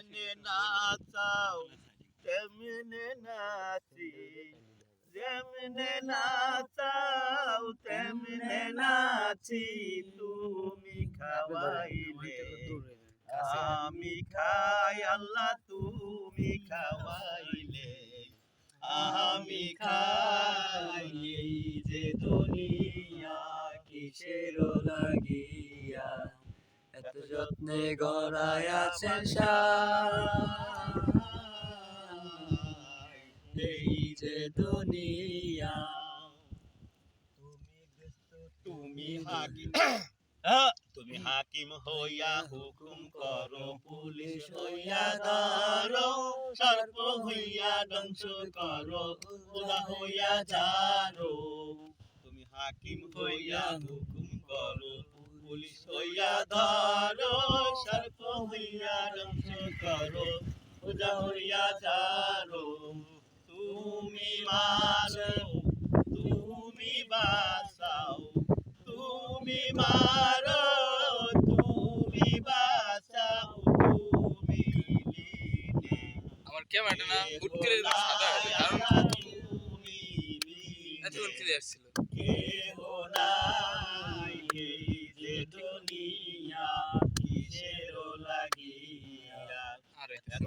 যেমনে নাচাও তেমনে নাচি যেমনে নাচাও তেমনে নাচি তুমি খাওয়াইলে আমি খাই আল্লাহ তুমি খাওয়াইলে আমি খাই যে দুনিয়া কিসের লাগিয়া এত যত্নে গড়ায় আছেন এই যে দুনিয়া। তুমি হাকিম। তুমি হাকিম হইয়া হুকুম করো পুলিশ হইয়া ধরো সর্প হইয়া ধ্বংস করো খোদা হইয়া জারো। তুমি হাকিম হইয়া হুকুম করো পুলিশ হইয়া ধরো সর্প হইয়া ধ্বংস করো খোদা হইয়া জারো তুমি মারো তুমি বাঁচাও তুমি মারো তুমি বাঁচাও তুমি আমার ক্যামেরাটা না হুট করে সাদা হয়ে কারণ তুমি এতক্ষণ ক্লিয়ার আসছিল। কেহ নাই এই যে দুনিয়া কিসের লাগিয়া আরে এত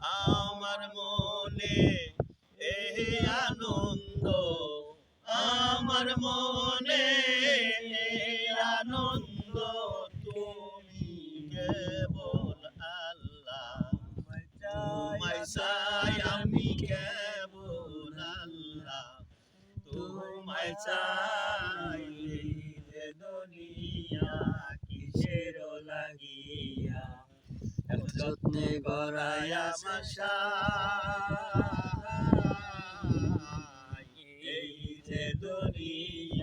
আমার মনে এই আনন্দ, আমার মনে আনন্দ, তুমি কেবল আল্লাহ। তোমায় চাই আমি কেবল আল্লাহ। তোমায় চাই দুনিয়া কিসের লাগিয়া এত যত্নে গড়ায় আছেন এই যে দুনিয়া